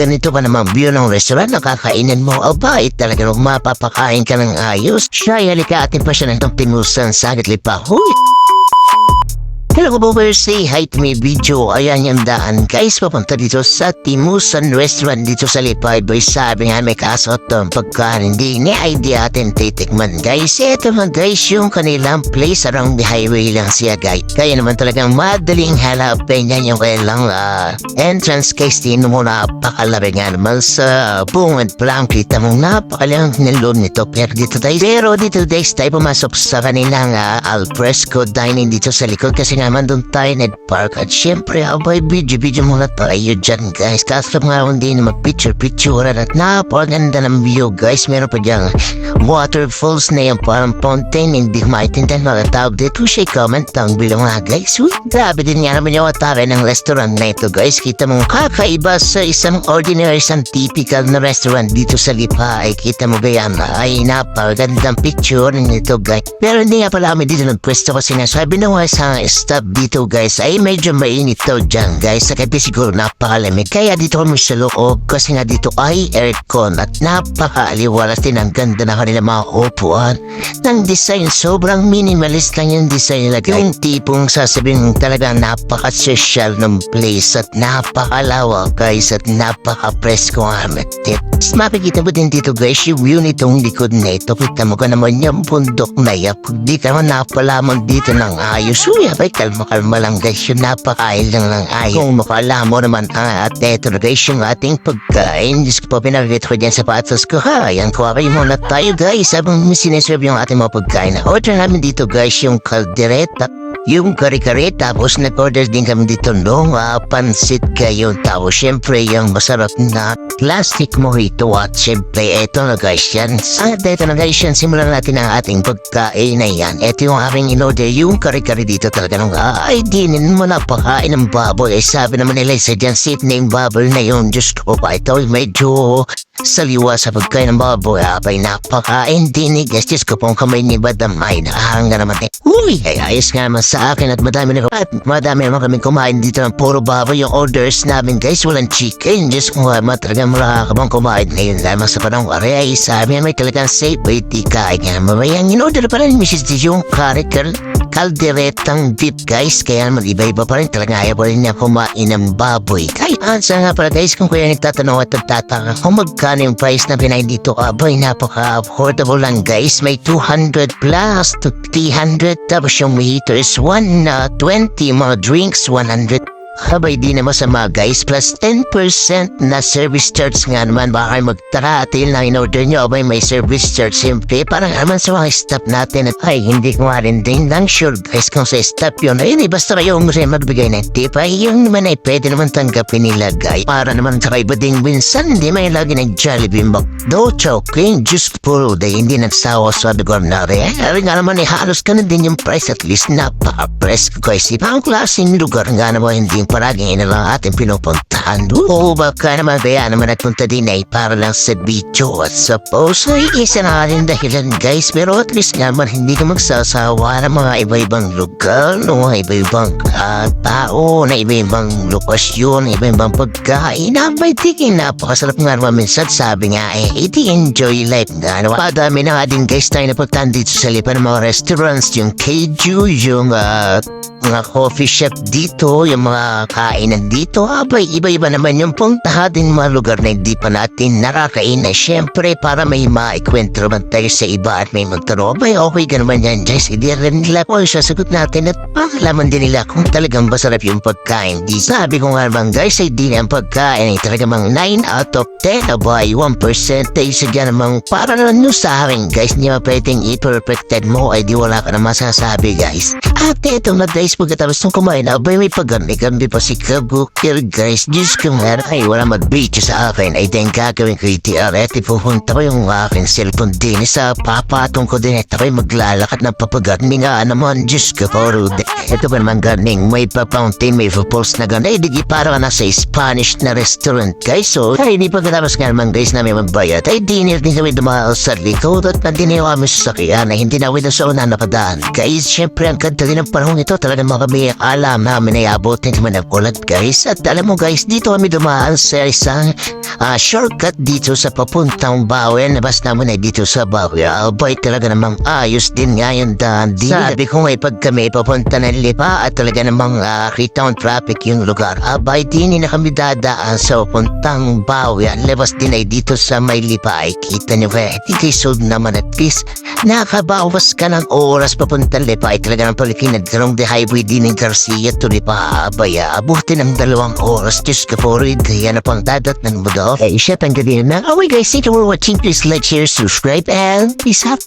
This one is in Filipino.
ganito pa namang view ng restaurant na kakainan mo, aba, eh, talaga nung mapapakain ka ng ayos. Siya, halika atin pa siya ng tinusan saglit lipa. Huy! Hello po say hi to my video. Ayan yung daan. Guys, papunta dito sa Timusan Restaurant dito sa Lipay Boy. Sabi nga may kaso itong pagkain. Hindi ni idea atin titikman guys. Ito mga guys yung kanilang place around the highway lang siya guys. Kaya naman talagang madaling hanapin yan yung kailang uh, entrance guys. Tino mo napakalabi nga naman sa bungad pa lang. Kita mo napakalang nilon nito. Pero dito guys. Pero dito guys tayo pumasok sa kanilang uh, alfresco dining dito sa likod kasi naman tayo Ned Park. At syempre abay video-video muna tayo dyan guys. Kaso nga hindi na mag-picture-picture at napaganda ng view guys. Meron pa dyan waterfalls na yung parang fountain. Hindi ko maintindihan. Mga tawag dito siya comment down below nga guys. Uy, grabe din nga naman yung atake ng restaurant na ito guys. Kita mo kakaiba sa isang ordinary isang typical na restaurant dito sa Lipa. Ay kita mo ba yan? Ay napagandang picture nito guys. Pero hindi nga pala kami dito nagpwesto kasi nga sabi na nga sa stop dito guys ay medyo mainit daw dyan guys kaya siguro napakalamig kaya dito kami sa loob kasi nga dito ay aircon at napakaaliwalas din ang ganda na kanila mga upuan ng design sobrang minimalist lang yung design nila guys yung tipong sasabihin talaga napaka-social ng place at napakalawak guys at napaka-presko nga tip Mapikita mo din dito guys yung view nitong likod na ito. Kita mo ka naman yung bundok na yan. Di ka naman napalaman dito ng ayos. Uy, abay, kalma-kalma lang guys. Yung napakain lang ng ayos. Kung makala mo naman ah, at eto na guys yung ating pagkain. Diyos ko po pinagkita ko dyan sa patos ko ha. Yan ko muna tayo guys. Habang sineserve yung ating mga pagkain. Order namin dito guys yung kaldereta yung kare-kare tapos nag-order din kami dito nung uh, pansit kayo. Tapos syempre yung masarap na plastic mojito. At syempre eto na guys yan. At eto na guys yan. Simulan natin ang ating pagkain na yan. Eto yung aming in-order. Yung kare-kare dito talaga nung ay dinin mo na pakain ng baboy ay sabi naman nila sa dyan sit na baboy na yun. Just ko pa ito medyo Saliwa sa pagkain ng baboy, abay napakain din ni guys. Diyos ko pong kamay ni Badam ay nakahanga naman eh. Uy, ay ayos nga naman sa akin at madami na at madami naman kami kumain dito ng puro baboy yung orders namin guys. Walang chicken. Diyos ko nga talaga makakabang kumain ngayon lamang sa panang wari ay sabi may talagang safe way kain nga mamayang in-order pa rin Mrs. D yung curry kalderetang beef guys. Kaya naman iba-iba pa rin talaga. Ayaw pa rin niya kumain ng baboy. Kaya ansa nga pala guys. Kung kaya nagtatanong at nagtataka kung magkano yung price na pinay dito aboy napaka-affordable lang guys. May 200 plus to 300 tapos yung mojito is 120 mga drinks 100 Habay di na masama guys, plus 10% na service charge nga naman. Baka kayo magtara at yun lang in-order nyo, abay may service charge siyempre. Parang naman sa mga staff natin at ay hindi ko rin din lang sure guys kung sa staff yun. Ayun eh, basta kayo kasi magbigay ng tip ay yung naman ay pwede naman tanggapin nila guys. Para naman sa kaiba ding minsan hindi may lagi ng Jollibee McDo, Chowking, Juice Puro day hindi nagsawa sa lugar na rin. Ay nga naman eh, halos ka na din yung price at least napaka-press guys. Ibang klaseng lugar nga naman hindi palagi na lang ating pinupuntahan. Oo, baka naman kaya naman nagpunta din ay para lang sa video at suppose ay isa na rin dahilan guys. Pero at least naman hindi ka magsasawa ng mga iba-ibang lugar no, iba-ibang uh, tao na iba-ibang lokasyon, iba-ibang pagkain. Na may tingin napakasarap nga naman minsan. Sabi nga eh, iti enjoy life nga naman. Padami na nga din guys tayo napuntahan dito sa lipa ng mga restaurants, yung Keiju, yung uh, mga coffee shop dito, yung mga kainan dito, abay iba-iba naman yung puntahan din mga lugar na hindi pa natin nakakain. Na syempre para may maikwentro man tayo sa iba at may magtanong, abay okay ka naman yan guys, hindi rin nila kung sasagot natin at pakalaman din nila kung talagang masarap yung pagkain. Di sabi ko nga naman guys, ay di ang pagkain. Ay talaga mang 9 out of 10 abay 1% ay isa dyan namang para naman nyo sa akin guys, hindi mo pwedeng i-perfected mo. Ay di wala ka na masasabi guys. At eto na guys, pagkatapos nung kumain, abay may paggambi-gambi pa si Kabukir guys. Diyos ko nga, ay wala mag-video sa akin. Ay din gagawin ko yung TRT. Pupunta ko yung aking cellphone din sa papatong ko din. Ito ko'y maglalakad ng papagambi nga naman. Diyos ko, puro Ito pa naman ganing may pa-fountain, may pa-pulse na gano'n. Ay, di para na sa Spanish na restaurant guys. So, ay di pagkatapos nga naman guys namin magbayad. Ay, dinner din kami dumaan sa likod at nandiniw kami sa sakyan na hindi na na sa una napadaan. Guys, syempre ang ganda din ng panahon ito talaga mga kami alam namin ay kami ng ulat guys. At alam mo guys, dito kami dumaan sa isang ah, shortcut dito sa papuntang bayan. Nabas naman ay dito sa bayan. Abay talaga namang ayos din nga yung daan din. Sabi ko nga pag kami papunta ng lipa at talaga namang uh, kita traffic yung lugar. Abay din na kami dadaan sa papuntang bayan. Labas din ay dito sa may lipa ay kita niyo ba? Hindi sold naman at least nakabawas ka ng oras papuntang lipa ay talaga ng palikinad karong the highway din ng Garcia to lipa. Abay, ah, abuti ng dalawang oras. Diyos ka po rin. Kaya na pang dadat ng mudo. Eh, siya pang gabi na. Oh, guys, thank you for watching. Please like, share, subscribe, and peace out.